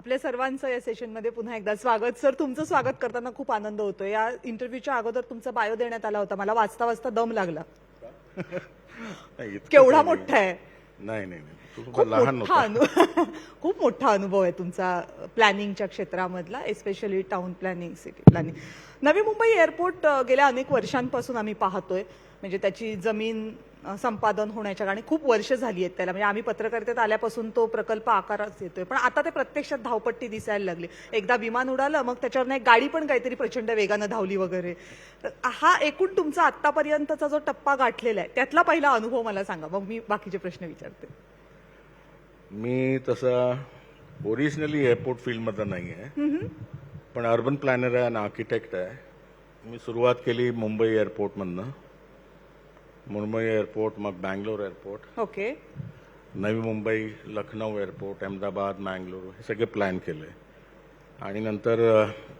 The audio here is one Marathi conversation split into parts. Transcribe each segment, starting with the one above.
आपल्या सर्वांचं या सेशनमध्ये पुन्हा एकदा स्वागत. सर तुमचं स्वागत करताना खूप आनंद होतो. या इंटरव्ह्यूच्या अगोदर तुमचा बायो देण्यात आला होता. मला वाचता वाचता दम लागला. केवढा मोठा आहे. नाही नाही खूप मोठा अनुभव आहे तुमचा प्लॅनिंगच्या क्षेत्रामधला especially town planning city planning Navi Mumbai airport गेल्या अनेक वर्षांपासून आम्ही पाहतोय. म्हणजे त्याची जमीन संपादन होण्याच्या आणि खूप वर्ष झाली आहेत त्याला. म्हणजे आम्ही पत्रकारितेत आल्यापासून तो प्रकल्प आकारात येतोय. पण आता ते प्रत्यक्षात धावपट्टी दिसायला लागली. एकदा विमान उडालं मग त्याच्यावर एक गाडी पण काहीतरी प्रचंड वेगानं धावली वगैरे. तर हा एकूण तुमचा आतापर्यंतचा जो टप्पा गाठलेला आहे त्यातला पहिला अनुभव मला सांगा. मग मी बाकीचे प्रश्न विचारते. मी तसा ओरिजिनली एअरपोर्ट फील्डमधला नाही आहे पण अर्बन प्लॅनर आहे आणि आर्किटेक्ट आहे. मी सुरुवात केली मुंबई एअरपोर्टमधनं मुंबई एअरपोर्ट मग Bangalore airport. Okay. Navi Mumbai Lucknow airport Ahmedabad Mangalore हे सगळे प्लॅन केले. आणि नंतर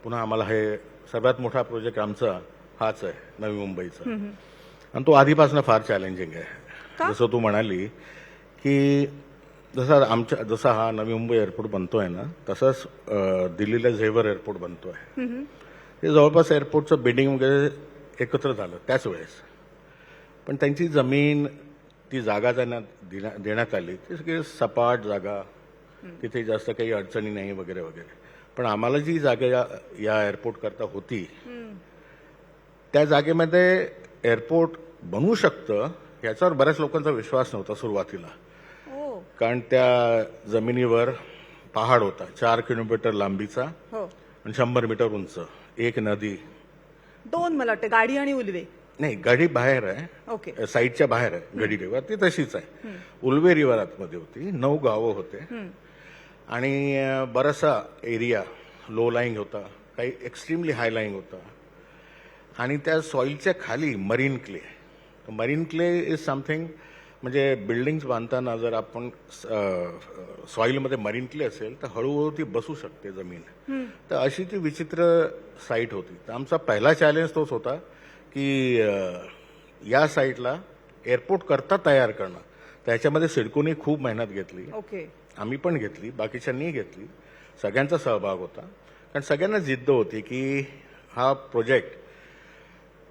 पुन्हा आम्हाला हे सर्वात मोठा प्रोजेक्ट आमचा हाच आहे नवी मुंबईचा. आणि तो आधीपासून फार चॅलेंजिंग आहे. जसं तू म्हणाली की जसा आमच्या जसा हा नवी मुंबई एअरपोर्ट बनतोय ना तसंच दिल्लीला झेवर एअरपोर्ट बनतोय. हे जवळपास एअरपोर्टचं बिल्डिंग वगैरे एकत्र झालं त्याच वेळेस. पण त्यांची जमीन ती जागा त्यांना देण्यात आली ती सगळी सपाट जागा तिथे जास्त काही अडचणी नाही वगैरे वगैरे. पण आम्हाला जी जागा या, या एअरपोर्ट करता होती त्या जागेमध्ये एअरपोर्ट बनवू शकतं याच्यावर बऱ्याच लोकांचा विश्वास नव्हता सुरुवातीला. हो. कारण त्या जमिनीवर पहाड होता चार किलोमीटर लांबीचा हो. आणि शंभर मीटर उंच एक नदी. दोन मला वाटतं गाडी आणि उलवे. नाही गडी बाहेर आहे. ओके. साईडच्या बाहेर आहे गडी रिव्हर ती तशीच आहे. उल्वे रिव्हर आतमध्ये होती नऊ गावं होते. आणि अं, बराचसा एरिया लो लाईंग होता काही एक्स्ट्रीमली हाय लाईंग होता. आणि त्या सॉईलच्या खाली marine clay marine clay is something म्हणजे बिल्डिंग्स बांधताना जर आपण सॉईलमध्ये मरीन क्ले असेल तर हळूहळू ती बसू शकते जमीन. तर अशी ती विचित्र साईट होती. तर आमचा पहिला चॅलेंज तोच होता. की या साईटला एअरपोर्ट करता तयार करणं. त्याच्यामध्ये सिडकोनी खूप मेहनत घेतली. ओके. आम्ही पण घेतली बाकीच्यांनी घेतली. सगळ्यांचा सहभाग होता. कारण सगळ्यांना जिद्द होती की हा प्रोजेक्ट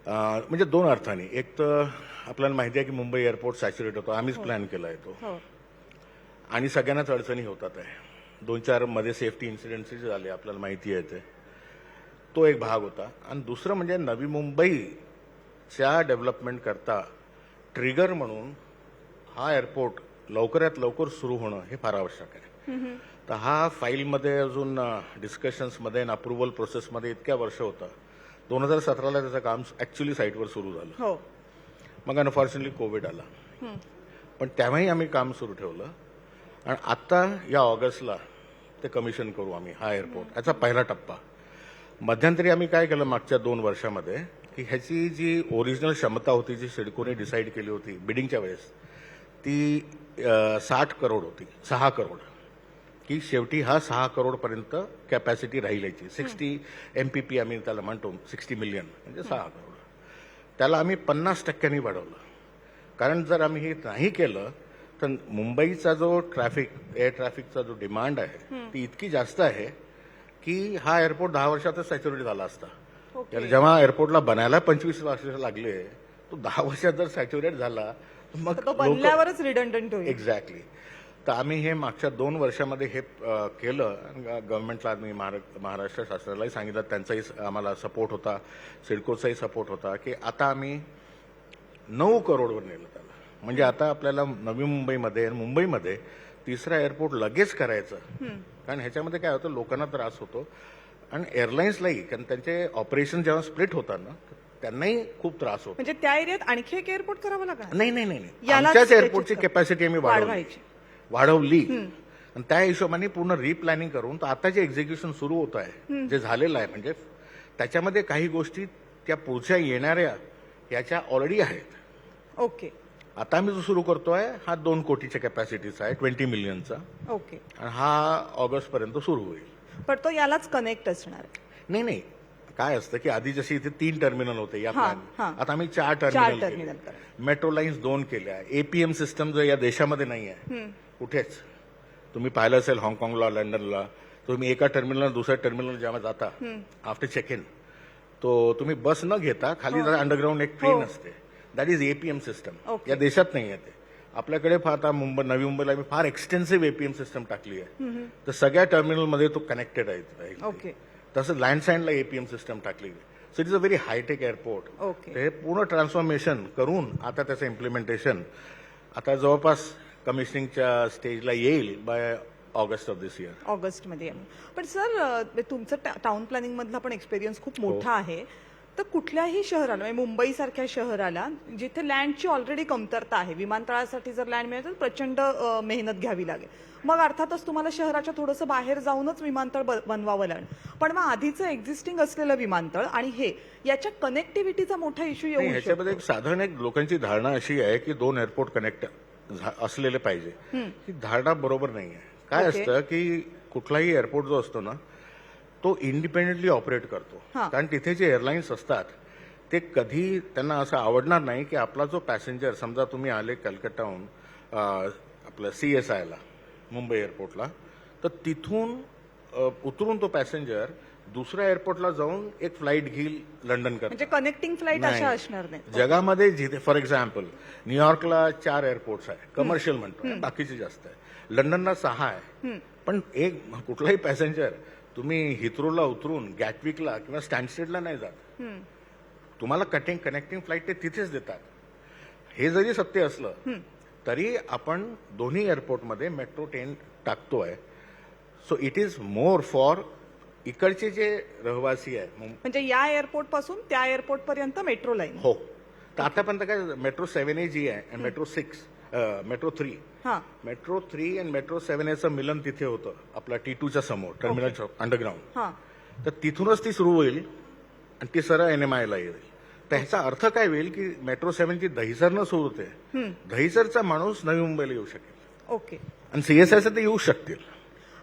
म्हणजे दोन अर्थाने. एक तर आपल्याला माहिती आहे की मुंबई एअरपोर्ट सॅच्युरेट होतो. आम्हीच प्लॅन केला आहे तो हो. आणि सगळ्यांनाच अडचणी होतात आहे. दोन चारमध्ये सेफ्टी इन्सिडेंट्स झाले आपल्याला माहिती आहे ते. तो एक भाग होता. आणि दुसरं म्हणजे नवी मुंबईच्या डेव्हलपमेंट करता ट्रिगर म्हणून हा एअरपोर्ट लवकरात लवकर सुरू होणं हे फार आवश्यक आहे. तर हा फाईलमध्ये अजून डिस्कशन्समध्ये आणि अप्रुव्हल प्रोसेसमध्ये इतक्या वर्ष होता. दोन हजार सतराला त्याचं काम ऍक्च्युली साईटवर सुरू झालं. हो. मग अनफॉर्च्युनेटली कोविड आला. पण तेव्हाही आम्ही काम सुरू ठेवलं. आणि आता या ऑगस्टला ते कमिशन करू आम्ही हा एअरपोर्ट याचा पहिला टप्पा. मध्यंतरी आम्ही काय केलं मागच्या दोन वर्षामध्ये? की ह्याची जी ओरिजिनल क्षमता होती जी सिडकोने डिसाईड केली होती बिडिंगच्या वेळेस ती साठ करोड होती सहा करोड. की शेवटी हा सहा करोडपर्यंत कॅपॅसिटी राहील याची सिक्स्टी एम पी पी आम्ही त्याला म्हणतो सिक्स्टी मिलियन म्हणजे सहा करोड. त्याला आम्ही पन्नास टक्क्यांनी वाढवलं. कारण जर आम्ही हे नाही केलं तर मुंबईचा जो ट्रॅफिक एअर ट्रॅफिकचा जो डिमांड आहे ती इतकी जास्त आहे की हा एअरपोर्ट दहा वर्षातच सॅच्युरेट झाला असता. याला जेव्हा एअरपोर्टला बनायला पंचवीस वर्ष लागले तो दहा वर्षात जर सॅच्युरेट झाला तर मग तर बनल्यावरच रिडंडंट होईल. एक्झॅक्टली तर आम्ही हे मागच्या दोन वर्षामध्ये हे केलं. गव्हर्नमेंटला आम्ही महारा- महाराष्ट्र शासनालाही सांगितलं. त्यांचाही आम्हाला सपोर्ट होता. सिडकोचाही सपोर्ट होता की आता आम्ही नऊ करोडवर नेलं त्याला. म्हणजे आता आपल्याला नवी मुंबईमध्ये मुंबईमध्ये तिसरा एअरपोर्ट लगेच करायचं. कारण ह्याच्यामध्ये काय होतं? लोकांना त्रास होतो. आणि एअरलाईन्सलाही कारण त्यांचे ऑपरेशन जेव्हा स्प्लिट होतात ना त्यांनाही खूप त्रास होतो. म्हणजे त्या एरियात आणखी एक एअरपोर्ट करावं लागणार नाही नाही नाही नाही. आमच्याच त्याची एअरपोर्टची कॅपॅसिटी आम्ही वाढवली. वाढवायची. वाढवली. आणि त्या हिशोबाने पूर्ण रिप्लॅनिंग करून तर आता जे एक्झिक्युशन सुरू होत आहे जे झालेलं आहे म्हणजे त्याच्यामध्ये काही गोष्टी त्या पुढच्या येणाऱ्या याच्या ऑलरेडी आहेत. ओके. आता आम्ही जो सुरू करतोय हा दोन कोटीच्या कॅपॅसिटीचा आहे ट्वेंटी मिलियनचा ओके. आणि हा ऑगस्ट पर्यंत सुरू होईल. पण तो यालाच कनेक्ट असणार नाही नाही. काय असतं की आधी जशी इथे तीन टर्मिनल होते या हा, प्लॅन हा. आता आम्ही चार चार टर्मिनल टर्मिनल केले. मेट्रो लाईन्स दोन केल्या. एपीएम सिस्टम जो या देशामध्ये नाही आहे. कुठेच. तुम्ही पाहिलं असेल हाँगकाँगला लंडनला. तुम्ही एका टर्मिनल दुसऱ्या टर्मिनल जेव्हा जाता आफ्टर चेक इन तो तुम्ही बस न घेता खाली जरा अंडरग्राऊंड एक ट्रेन असते. That is APM system Okay. या देशात नाही आहे ते. आपल्याकडे फार आता मुंबई नवी मुंबईला आम्ही फार एक्सटेन्सिव्ह एपीएम सिस्टम टाकली आहे. तर सगळ्या टर्मिनलमध्ये तो कनेक्टेड आहे ओके तसं लँडसाईडला एपीएम सिस्टम टाकली. So it is a very hi-tech airport okay हे पूर्ण ट्रान्सफॉर्मेशन करून आता त्याचं इम्प्लिमेंटेशन आता जवळपास कमिशनिंगच्या स्टेजला येईल by August of this year ऑगस्टमध्ये. पण सर तुमचं टाउन प्लॅनिंग मधला पण एक्सपिरियन्स खूप मोठा आहे. तर कुठल्याही शहराला म्हणजे मुंबईसारख्या शहराला जिथे लँडची ऑलरेडी कमतरता आहे विमानतळासाठी जर लँड मिळेल तर प्रचंड मेहनत घ्यावी लागेल. मग अर्थातच तुम्हाला शहराच्या थोडंसं बाहेर जाऊनच विमानतळ बनवावं लागेल. पण मग आधीचं एक्झिस्टिंग असलेलं विमानतळ आणि हे याच्या कनेक्टिव्हिटीचा मोठा इश्यू येऊ शकतो. ह्याच्यामध्ये एक साधारण एक लोकांची धारणा अशी आहे की दोन एअरपोर्ट कनेक्ट असलेले पाहिजे. ही धारणा बरोबर नाही आहे काय. असतं की कुठलाही एअरपोर्ट जो असतो ना तो इंडिपेंडेंटली ऑपरेट करतो. कारण तिथे जे एअरलाईन्स असतात ते कधी त्यांना असं आवडणार नाही की आपला जो पॅसेंजर समजा तुम्ही आले कलकत्ताहून आपलं सी एस आयला मुंबई एअरपोर्टला तर तिथून उतरून तो पॅसेंजर दुसऱ्या एअरपोर्टला जाऊन एक फ्लाईट घेईल लंडन म्हणजे कनेक्टिंग फ्लाईट. अशा असणार नाही. जगामध्ये जिथे फॉर एक्झाम्पल न्यूयॉर्कला चार एअरपोर्ट्स आहे. कमर्शियल म्हणतो. बाकीचे जास्त आहे. लंडनला सहा आहे. पण एक कुठलाही पॅसेंजर तुम्ही हिथ्रोला उतरून गॅटविकला किंवा स्टँडस्टेडला नाही जात. तुम्हाला कटिंग कनेक्टिंग फ्लाईट ते तिथेच देतात. हे जरी सत्य असलं तरी आपण दोन्ही एअरपोर्टमध्ये मेट्रो ट्रेन टाकतोय. So it is more for इकडचे जे रहिवासी आहे म्हणजे या एअरपोर्टपासून त्या एअरपोर्ट पर्यंत मेट्रो लाईन हो. तर आतापर्यंत काय मेट्रो सेव्हन ए जी आहे metro six metro three metro three आणि मेट्रो सेव्हन एचं मिलन तिथे होतं आपला टी टूच्या समोर टर्मिनल अंडरग्राऊंड तर तिथूनच ती सुरू होईल आणि ती सरळ एन एम आयला येईल. तर ह्याचा अर्थ काय होईल की मेट्रो सेव्हनची दहिसरनं सुरू होते. दहिसरचा माणूस नवी मुंबईला येऊ शकेल. ओके आणि सीएसआयचं ते येऊ शकतील.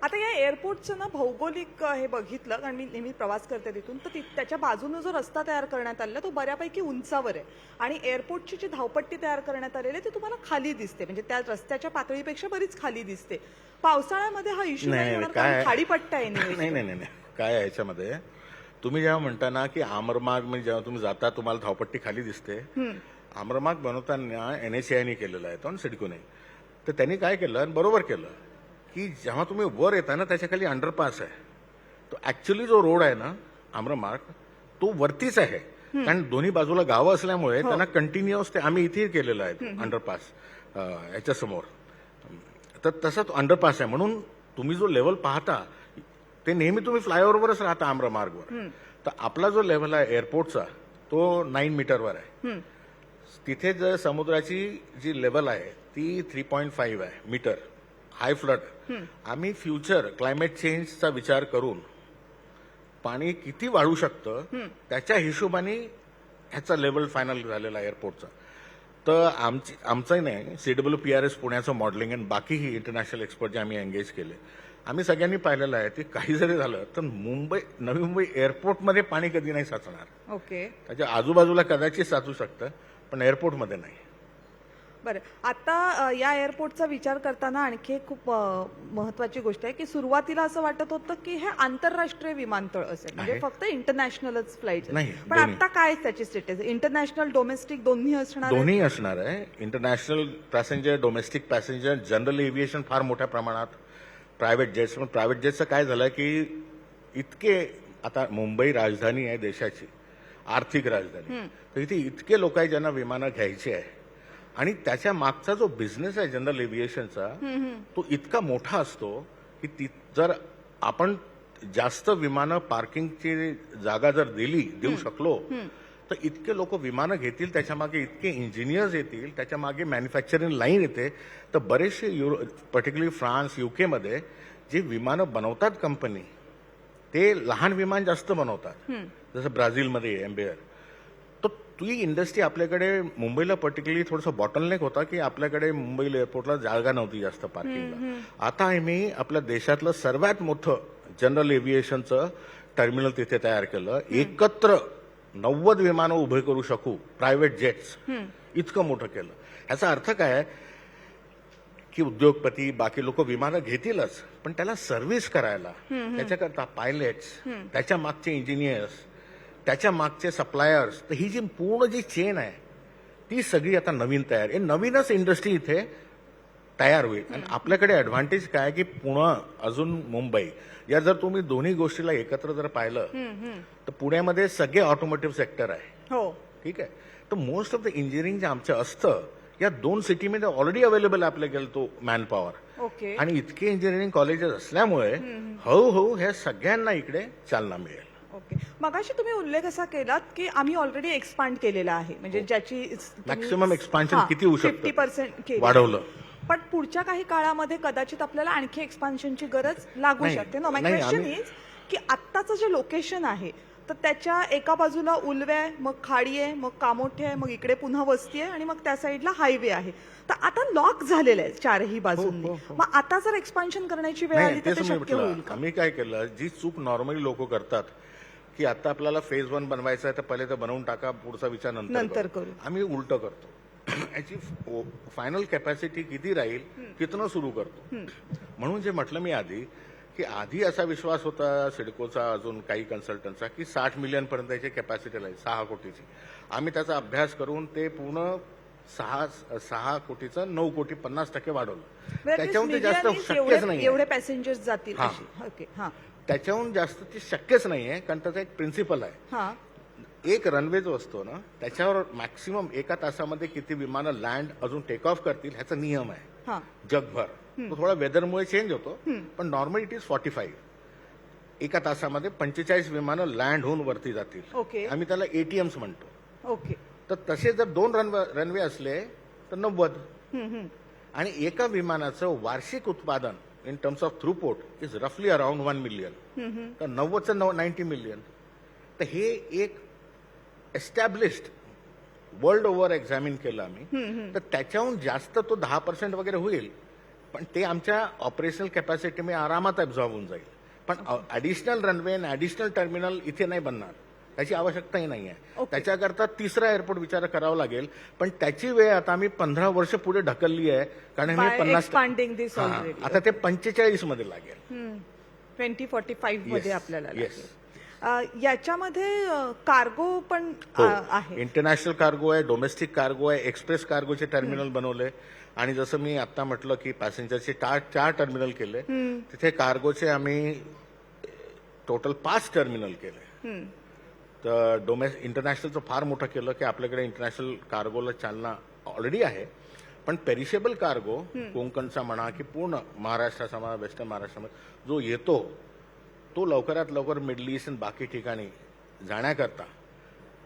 आता या एअरपोर्टचं ना भौगोलिक हे बघितलं कारण मी नेहमी प्रवास करते तिथून तर त्याच्या बाजूनं जो रस्ता तयार करण्यात आलेला तो बऱ्यापैकी उंचावर आहे. आणि एअरपोर्टची जी धावपट्टी तयार करण्यात आलेली आहे ती तुम्हाला खाली दिसते. म्हणजे त्या रस्त्याच्या पातळीपेक्षा बरीच खाली दिसते. पावसाळ्यामध्ये हा इश्यू नाही, होणार कारण खाडीपट्टा आहे. नाही नाही नाही नाही. काय आहे याच्यामध्ये? तुम्ही जेव्हा म्हणता ना की आमरमार्ग म्हणजे जेव्हा तुम्ही जाता तुम्हाला धावपट्टी खाली दिसते. आमरमार्ग बनवताना एन एच आयने केलेला आहे तो सिडकोने. तर त्यांनी काय केलं? बरोबर केलं. की जेव्हा तुम्ही वर येता ना त्याच्याखाली अंडरपास आहे. तो ऍक्च्युली जो रोड आहे ना आम्रमार्ग तो वरतीच आहे. कारण दोन्ही बाजूला गावं असल्यामुळे त्यांना कंटिन्युअस ते आम्ही इथे केलेलं आहे अंडरपास याच्या समोर तर तसा तो अंडरपास आहे. म्हणून तुम्ही जो लेवल पाहता ते नेहमी तुम्ही फ्लायओव्हरवरच राहता आम्रमार्गवर. तर आपला जो लेवल आहे एअरपोर्टचा तो नाईन मीटरवर आहे. तिथे जर समुद्राची जी लेवल आहे ती थ्री पॉईंट फाईव्ह आहे मीटर हाय फ्लड. आम्ही फ्युचर क्लायमेट चेंजचा विचार करून पाणी किती वाढू शकतं त्याच्या हिशोबाने ह्याचा लेवल फायनल झालेला एअरपोर्टचा. तर आमची आमचं नाही सीडब्ल्यू पी आर एस पुण्याचं मॉडेलिंग आणि बाकीही इंटरनॅशनल एक्सपर्ट जे आम्ही एंगेज केले. आम्ही सगळ्यांनी पाहिलेलं आहे की काही जरी झालं तर मुंबई नवी मुंबई एअरपोर्टमध्ये पाणी कधी नाही साचणार. ओके. त्याच्या आजूबाजूला कदाचित साचू शकतं पण एअरपोर्टमध्ये नाही. बरं. आता या एअरपोर्टचा विचार करताना आणखी एक खूप महत्वाची गोष्ट आहे की सुरुवातीला असं वाटत होतं की हे आंतरराष्ट्रीय विमानतळ असेल. म्हणजे आहे. फक्त इंटरनॅशनलच फ्लाईट नाही, पण. आता काय त्याची स्टेटस इंटरनॅशनल डोमेस्टिक दोन्ही असणार आहे? दोन्ही असणार आहे. International passenger domestic passenger general aviation फार मोठ्या प्रमाणात प्रायव्हेट जेट्स पण प्रायव्हेट जेटचं काय झालं की इतके आता मुंबई राजधानी आहे देशाची. आर्थिक राजधानी. तर इथे इतके लोक आहेत ज्यांना विमानं घ्यायची आहे. आणि त्याच्या मागचा जो बिझनेस आहे जनरल एव्हिएशनचा तो इतका मोठा असतो की ती जर आपण जास्त विमानं पार्किंगची जागा जर दिली देऊ शकलो तर इतके लोक विमानं घेतील त्याच्यामागे इतके इंजिनियर्स येतील त्याच्यामागे मॅन्युफॅक्चरिंग लाईन येते. तर बरेचसे युरो पर्टिक्युलरली फ्रान्स युकेमध्ये जे विमानं बनवतात कंपनी ते लहान विमान जास्त बनवतात. जसं ब्राझीलमध्ये एम्बेअर ती इंडस्ट्री आपल्याकडे मुंबईला पर्टिक्युलरली थोडंसं बॉटलनेक होता की आपल्याकडे मुंबई एअरपोर्टला जागा नव्हती जास्त पार्किंगला आता आम्ही आपल्या देशातलं सर्वात मोठं जनरल एव्हिएशनचं टर्मिनल तिथे तयार केलं. एकत्र नव्वद विमानं उभे करू शकू प्रायव्हेट जेट्स इतकं मोठं केलं. ह्याचा अर्थ काय की उद्योगपती बाकी लोक विमानं घेतीलच पण त्याला सर्व्हिस करायला त्याच्याकरता पायलट्स त्याच्या मागचे इंजिनियर्स त्याच्या मागचे सप्लायर्स तर ही जी पूर्ण जी चेन आहे ती सगळी आता नवीन तयार. आहे नवीनच इंडस्ट्री इथे तयार होईल. आणि आपल्याकडे ॲडव्हान्टेज काय आहे की पुणे अजून मुंबई या जर तुम्ही दोन्ही गोष्टीला एकत्र जर पाहिलं तर पुण्यामध्ये सगळे ऑटोमोटिव्ह सेक्टर आहे. हो. ठीक आहे? तर मोस्ट ऑफ द इंजिनिअरिंग जे आमचं असतं या दोन सिटीमध्ये ऑलरेडी अवेलेबल आहे आपल्याकडे तो मॅन पॉवर ओके आणि इतके इंजिनिअरिंग कॉलेजेस असल्यामुळे हळूहळू ह्या सगळ्यांना इकडे चालना मिळेल. ओके. मगाशी तुम्ही उल्लेख असा केलात की आम्ही ऑलरेडी एक्सपांड केलेला आहे. म्हणजे ज्याची Maximum expansion किती होऊ शकतं? फिफ्टी पर्सेंट वाढवलं. पण पुढच्या काही काळामध्ये कदाचित आपल्याला आणखी एक्सपान्शनची गरज लागू नाही, शकते. नो माय नाही, क्वेश्चन आम्ही- इज की आत्ताचं जे लोकेशन आहे तर त्याच्या एका बाजूला उलवे आहे मग खाडी आहे मग कामोठे आहे मग इकडे पुन्हा वस्ती आहे आणि मग त्या साईडला हायवे आहे. तर आता लॉक झालेलं आहे चारही बाजूंनी हो, हो. मग आता जर एक्सपान्शन करण्याची वेळ आली नाही तर तेच मी शक्य होईल म्हटलं का? आम्ही काय केलं? जी चूक नॉर्मली लोक करतात की आता आपल्याला फेज वन बनवायचं आहे तर पहिले तर बनवून टाका पुढचा विचार नंतर नंतर करू. आम्ही उलट करतो. याची फायनल कॅपॅसिटी किती राहील तिथनं सुरू करतो. म्हणून जे म्हटलं मी आधी की आधी असा विश्वास होता सिडकोचा अजून काही कन्सल्टंटचा की साठ मिलियन पर्यंत याची कॅपॅसिटी राहील सहा कोटीची. आम्ही त्याचा अभ्यास करून ते पूर्ण सहा सहा कोटीचं नऊ कोटी पन्नास टक्के वाढवलं. त्याच्याहून ते जास्त शक्यच नाही एवढे पॅसेंजर्स जातील त्याच्याहून जास्त ती शक्यच नाहीये कारण त्याचा एक प्रिन्सिपल आहे. हा. एक रनवे जो असतो ना त्याच्यावर मॅक्सिमम एका तासामध्ये किती विमानं लँड अजून टेक ऑफ करतील ह्याचा नियम आहे. हा. जगभर. तो थोडा वेदरमुळे चेंज होतो पण normal it is forty five एका तासामध्ये पंचेचाळीस विमानं लँड होऊन वरती जातील. आम्ही त्याला एटीएम्स म्हणतो. ओके तर तसे जर दोन रनवे रनवे असले तर नव्वद. आणि एका विमानाचं वार्षिक उत्पादन in terms of throughput is रफली अराउंड वन मिलियन तर नव्वदचं नव नाईन्टी मिलियन तर हे एक एस्टॅब्लिश्ड वर्ल्ड ओव्हर एक्झामिन केलं आम्ही. तर त्याच्याहून जास्त तो दहा पर्सेंट वगैरे होईल. पण ते आमच्या ऑपरेशनल कॅपॅसिटीमध्ये आरामात ॲब्झॉर्ब होऊन जाईल. पण ॲडिशनल रनवे आणि ॲडिशनल टर्मिनल इथे नाही बनणार. त्याची आवश्यकताही नाही आहे. त्याच्याकरता तिसरा एअरपोर्ट विचार करावा लागेल. पण त्याची वेळ आता आम्ही पंधरा वर्ष पुढे ढकलली आहे कारण हे पन्नास हा. आता ते पंचेचाळीसमध्ये लागेल. ट्वेंटी फोर्टी फाईव्हमध्ये आपल्याला. अ, याच्यामध्ये कार्गो पण हो. अ, आहे. इंटरनॅशनल कार्गो आहे डोमेस्टिक कार्गो आहे एक्सप्रेस कार्गोचे टर्मिनल बनवले. आणि जसं मी आता म्हटलं की पॅसेंजरचे चार चार टर्मिनल केले. तिथे कार्गोचे आम्ही टोटल पाच टर्मिनल केले. तर डोमेस इंटरनॅशनलचं फार मोठं केलं की आपल्याकडे इंटरनॅशनल कार्गोला चालना ऑलरेडी आहे. पण पेरिशेबल कार्गो कोकणचा म्हणा की पूर्ण महाराष्ट्राचा म्हणा वेस्टर्न महाराष्ट्रामध्ये जो येतो तो लवकरात लवकर मिडल ईस्ट आणि बाकी ठिकाणी जाण्याकरता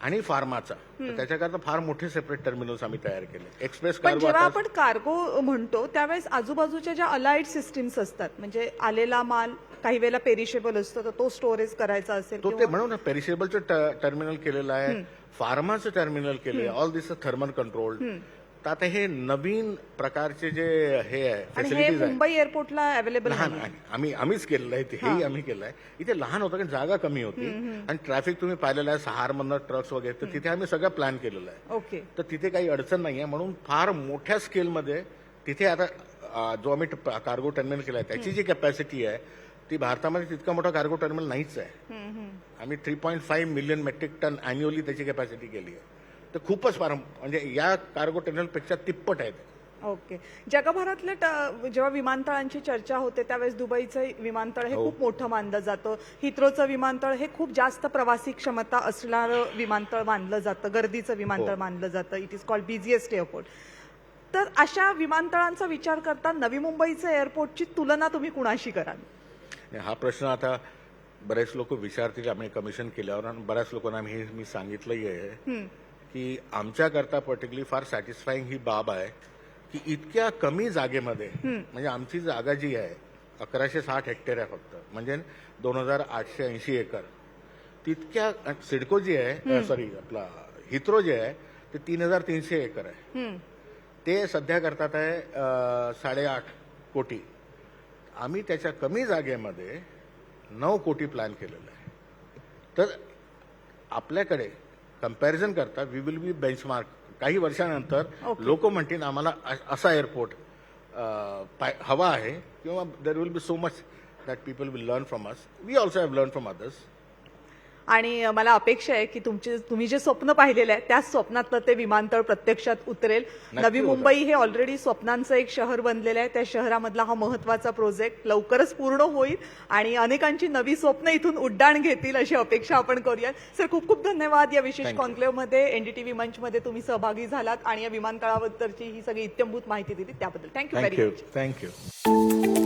आणि फार्माचा त्याच्याकरता फार मोठे सेपरेट टर्मिनल्स आम्ही तयार केले. एक्सप्रेस कार्गो जेव्हा आपण कार्गो म्हणतो त्यावेळेस आजूबाजूच्या ज्या अलाइड सिस्टीम्स असतात म्हणजे आलेला माल काही वेळेला पेरिशेबल असतो तर तो स्टोरेज करायचा असेल तो ते म्हणून पेरिशेबलचं टर्मिनल केलेलं आहे फार्माचं टर्मिनल केले ऑल दिस थर्मल कंट्रोल तर आता हे नवीन प्रकारचे जे हे आहे हे आहे मुंबई एअरपोर्टला अवेलेबल लहान आहे. आम्ही आम्हीच केलेलं आहे हेही आम्ही केलं आहे. इथे लहान होतं कारण जागा कमी होती. आणि ट्रॅफिक तुम्ही पाहिलेलं आहे सहारमधनं ट्रक्स वगैरे तर तिथे आम्ही सगळं प्लॅन केलेलं आहे. ओके. तर तिथे काही अडचण नाही आहे म्हणून फार मोठ्या स्केलमध्ये तिथे आता जो आम्ही कार्गो टर्मिनल केला आहे त्याची जी कॅपॅसिटी आहे ती भारतामध्ये तितका मोठा कार्गो टर्मिनल नाहीच आहे. आम्ही three point five million metric tonne annually त्याची कॅपॅसिटी केली आहे. तर खूपच फार म्हणजे या कार्गो टर्मिनलपेक्षा तिप्पट आहेत. ओके. जगभरातल्या ट- जेव्हा विमानतळांची चर्चा होते त्यावेळेस दुबईचं विमानतळ हे हो. खूप मोठं मानलं जातं. हिथ्रोचं विमानतळ हे खूप जास्त प्रवासी क्षमता असणारं विमानतळ मानलं जातं. गर्दीचं विमानतळ हो. मानलं जातं. It is called busiest airport तर अशा विमानतळांचा विचार करता नवी मुंबईचं एअरपोर्टची तुलना तुम्ही कुणाशी कराल? हा प्रश्न आता बरेच लोक विचारतील आम्ही कमिशन केल्यावर आणि बऱ्याच लोकांना मी मी सांगितलंही आहे की आमच्याकरता पर्टिक्युलरली फार सॅटिस्फाईंग ही बाब आहे की इतक्या कमी जागेमध्ये म्हणजे आमची जागा जी आहे अकराशे साठ हेक्टर आहे फक्त म्हणजे दोन हजार आठशे ऐंशी एकर तितक्या सिडको जी आहे सॉरी आपला हिथ्रो जे आहे ते तीन हजार तीनशे एकर आहे. ते सध्या करतात आहे साडेआठ कोटी. आम्ही त्याच्या कमी जागेमध्ये नऊ कोटी प्लॅन केलेलं आहे. तर आपल्याकडे कंपॅरिझन करता वी विल बी बेंचमार्क काही वर्षानंतर Okay. लोक म्हणतील आम्हाला असा एअरपोर्ट हवा आहे किंवा there will be so much that people will learn from us we also have learn from others आणि मला अपेक्षा आहे की तुमचे तुम्ही जे स्वप्न पाहिलेलं आहे त्याच स्वप्नातलं ते विमानतळ प्रत्यक्षात उतरेल. नवी. मुंबई हे ऑलरेडी स्वप्नांचं एक शहर बनलेलं आहे. त्या शहरामधला हा महत्त्वाचा प्रोजेक्ट लवकरच पूर्ण होईल आणि अनेकांची नवी स्वप्न इथून उड्डाण घेतील अशी अपेक्षा आपण करूया सर खूप खूप धन्यवाद या विशेष. कॉन्क्लेव्हमध्ये एनडीटीव्ही मंचमध्ये तुम्ही सहभागी झालात आणि या विमानतळाबद्दलची ही सगळी इत्यंभूत माहिती दिली त्याबद्दल थँक्यू व्हेरी मच थँक्यू